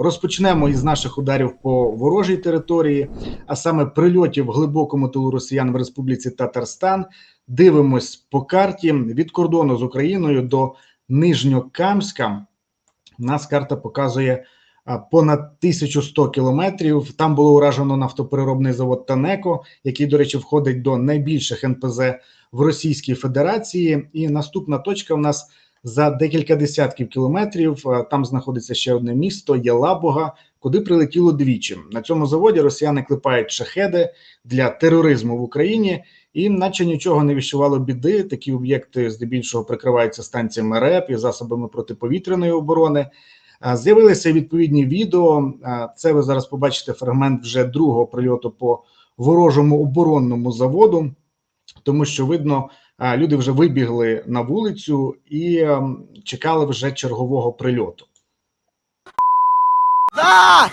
розпочнемо із наших ударів по ворожій території, а саме прильотів глибокому тилу росіян в Республіці Татарстан. Дивимось по карті від кордону з Україною до Нижньокамська. У нас карта показує понад 1100 кілометрів. Там було уражено нафтопереробний завод Танеко, який, до речі, входить до найбільших НПЗ в Російській Федерації. І наступна точка у нас за декілька десятків кілометрів. Там знаходиться ще одне місто Єлабуга, куди прилетіло двічі. На цьому заводі росіяни клепають шахеди для тероризму в Україні. І, наче нічого не віщувало біди, такі об'єкти здебільшого прикриваються станціями РЕП і засобами протиповітряної оборони. З'явилися відповідні відео. Це ви зараз побачите фрагмент вже другого прильоту по ворожому оборонному заводу, тому що видно, люди вже вибігли на вулицю і ем, чекали вже чергового прильоту. А,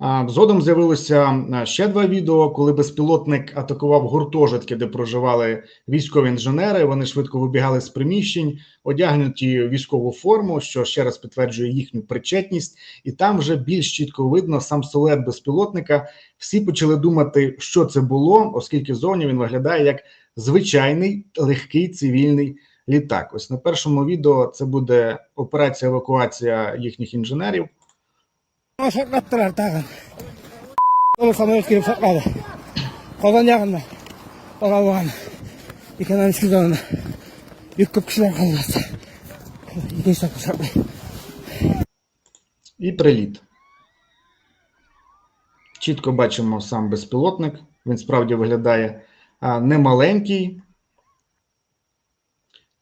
Згодом з'явилося ще два відео, коли безпілотник атакував гуртожитки, де проживали військові інженери. Вони швидко вибігали з приміщень, одягнуті військову форму, що ще раз підтверджує їхню причетність, і там вже більш чітко видно сам силует безпілотника. Всі почали думати, що це було, оскільки зовні він виглядає як звичайний легкий цивільний літак. Ось на першому відео це буде операція евакуація їхніх інженерів. İkanan şuradan. Yıkıp kişiler kalmaz. İkinci sakla sakla. І приліт. Чітко бачимо сам безпілотник. Він справді виглядає немаленький.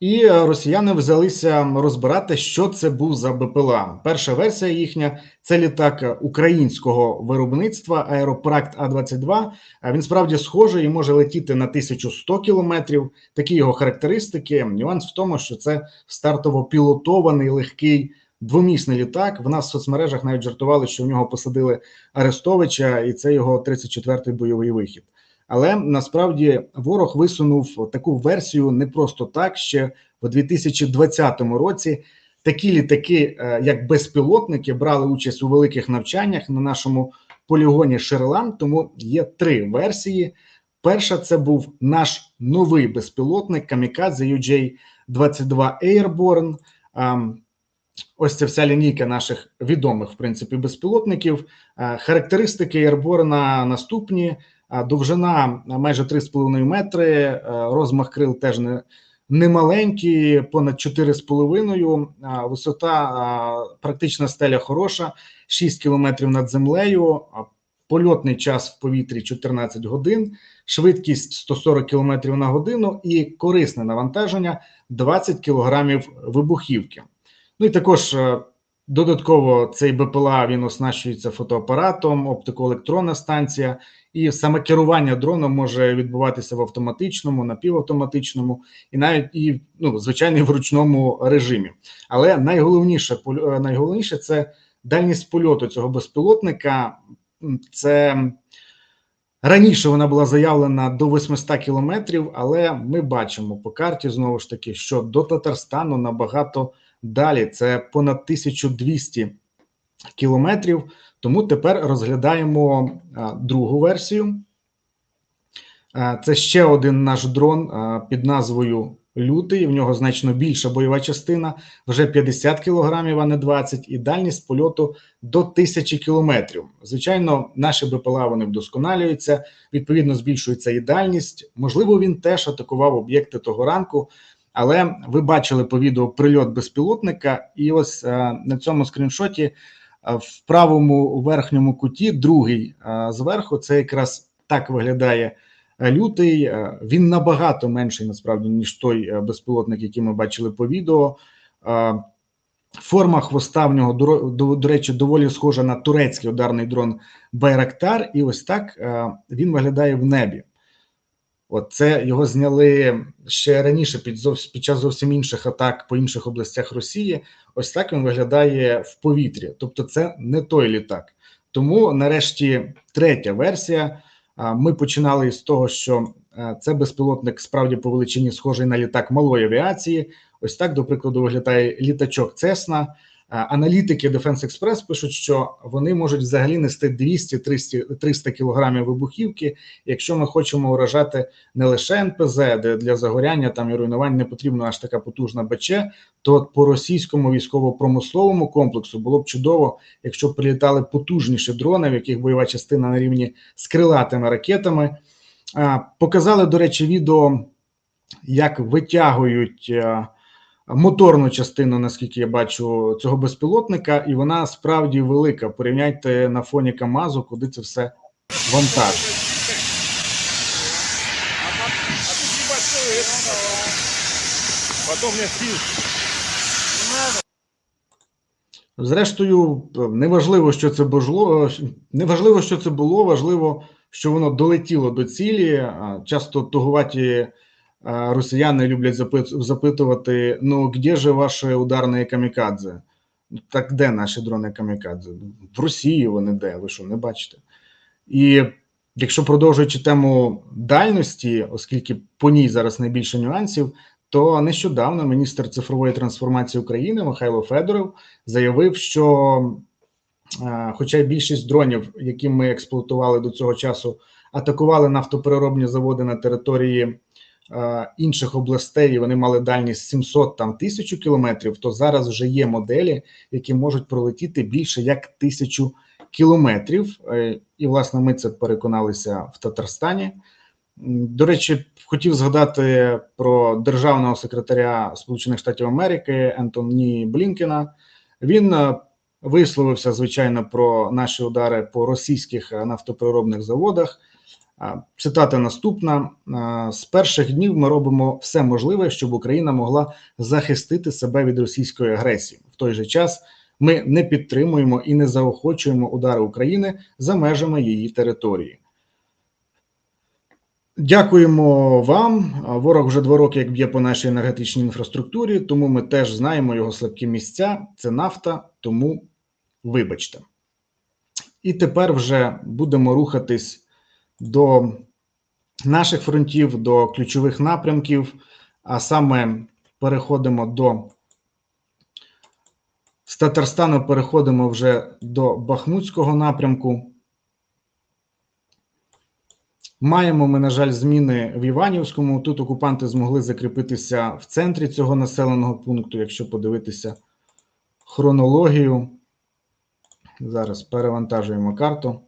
І росіяни взялися розбирати, що це був за БПЛА. Перша версія їхня це літак українського виробництва Аеропракт А-22. А Він справді схожий і може летіти на 1100 кілометрів. Такі його характеристики. Нюанс в тому, що це стартово пілотований легкий двомісний літак. В нас в соцмережах навіть жартували, що в нього посадили Арестовича, і це його 34-й бойовий вихід. Але насправді ворог висунув таку версію не просто так. Ще в 2020 році такі літаки, е, як безпілотники, брали участь у великих навчаннях на нашому полігоні Шерлан. Тому є три версії. Перша це був наш новий безпілотник Камікадзе UJ-22 Airborne. Ем, Ось це вся лінійка наших відомих, в принципі, безпілотників. Е, Характеристики Airborne наступні: довжина майже 3,5 метри, е, розмах крил теж не, не маленький, понад 4,5, е, висота, практична стеля хороша, 6 кілометрів над землею, польотний час в повітрі 14 годин, швидкість 140 кілометрів на годину і корисне навантаження 20 кілограмів вибухівки. Ну і також е, додатково цей БПЛА він оснащується фотоапаратом, оптикоелектронна станція, і саме керування дроном може відбуватися в автоматичному, напівавтоматичному і навіть і ну звичайно в ручному режимі. Але найголовніше е, найголовніше це дальність польоту цього безпілотника. Це раніше вона була заявлена до 800 кілометрів, але ми бачимо по карті знову ж таки, що до Татарстану набагато далі. Це понад 1200 кілометрів. Тому тепер розглядаємо другу версію. Це ще один наш дрон під назвою Лютий. В нього значно більша бойова частина, вже 50 кілограмів, а не 20, і дальність польоту до 1000 кілометрів. Звичайно, наші БПЛА вони вдосконалюються, відповідно, збільшується і дальність. Можливо, він теж атакував об'єкти того ранку. Але ви бачили по відео прильот безпілотника, і ось е, на цьому скріншоті е, в правому верхньому куті, другий е, зверху, це якраз так виглядає лютий. Він набагато менший насправді ніж той безпілотник, який ми бачили по відео. Форма хвоста в нього до, до, речі доволі схожа на турецький ударний дрон Байрактар, і ось так він виглядає в небі. От це його зняли ще раніше під зовс під час зовсім інших атак по інших областях Росії. Ось так він виглядає в повітрі. Тобто, це не той літак. Тому, нарешті, третя версія Ми починали з того, що це безпілотник справді по величині схожий на літак малої авіації. Ось так, до прикладу, виглядає літачок Цесна. Е, Аналітики Defense Express пишуть, що вони можуть взагалі нести 200-300 кілограмів вибухівки, якщо ми хочемо вражати не лише НПЗ, де для загоряння там і руйнувань не потрібна аж така потужна БЧ, то по російському військово-промисловому комплексу було б чудово, якщо б прилітали потужніші дрони, в яких бойова частина на рівні з крилатими ракетами. Показали, до речі, відео, як витягують е, моторну частину, наскільки я бачу, цього безпілотника, і вона справді велика. Порівняйте на фоні КАМАЗу, куди це все спил. Зрештою, неважливо, що це було, неважливо, що це було, важливо, що воно долетіло до цілі. Часто тугуваті росіяни люблять запитувати: ну, де ж ваші ударні камікадзе? Так де наші дрони камікадзе? В Росії вони де? Ви що, не бачите? І якщо продовжуючи тему дальності, оскільки по ній зараз найбільше нюансів, то нещодавно міністр цифрової трансформації України Михайло Федоров заявив, що, хоча більшість дронів, які ми експлуатували до цього часу, атакували нафтопереробні заводи на території інших областей, і вони мали дальність 700 там тисячу кілометрів, то зараз вже є моделі, які можуть пролетіти більше як тисячу кілометрів. Е, І, власне, ми це переконалися в Татарстані. До речі, хотів згадати про державного секретаря Сполучених Штатів Америки Ентоні Блінкена. Він е, висловився звичайно про наші удари по російських е, нафтопереробних заводах. Цитата наступна: з перших днів ми робимо все можливе, щоб Україна могла захистити себе від російської агресії. В той же час ми не підтримуємо і не заохочуємо удари України за межами її території. Дякуємо вам. Ворог вже два роки як б'є по нашій енергетичній інфраструктурі, тому ми теж знаємо його слабкі місця. Це нафта, тому вибачте. І тепер вже будемо рухатись до наших фронтів, до ключових напрямків, а саме переходимо до з Татарстану переходимо вже до Бахмутського напрямку. Маємо ми, на жаль, зміни в Іванівському. Тут окупанти змогли закріпитися в центрі цього населеного пункту. Якщо подивитися хронологію, зараз перевантажуємо карту.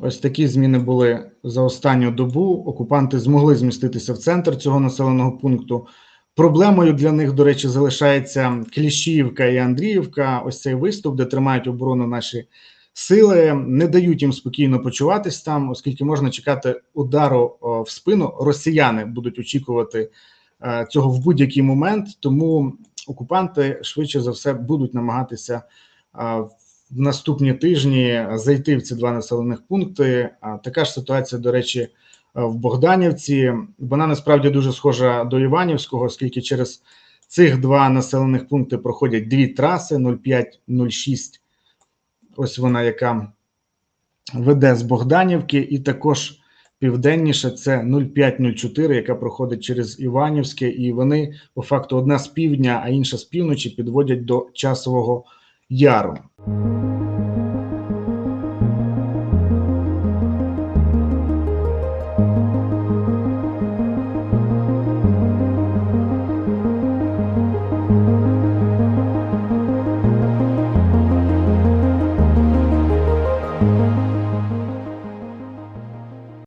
Ось такі зміни були за останню добу. Окупанти змогли зміститися в центр цього населеного пункту. Проблемою для них, до речі, залишається Кліщіївка і Андріївка. Ось цей виступ, де тримають оборону наші сили, не дають їм спокійно почуватись там, оскільки можна чекати удару в спину. Росіяни будуть очікувати е, цього в будь-який момент, тому окупанти швидше за все будуть намагатися е, в наступні тижні зайти в ці два населених пункти. Така ж ситуація, до речі, е, в Богданівці. Вона насправді дуже схожа до Іванівського, оскільки через цих два населених пункти проходять дві траси 05-06. Ось вона, яка веде з Богданівки, і також південніше це 0504, яка проходить через Іванівське, і вони по факту одна з півдня, а інша з півночі підводять до часового яру.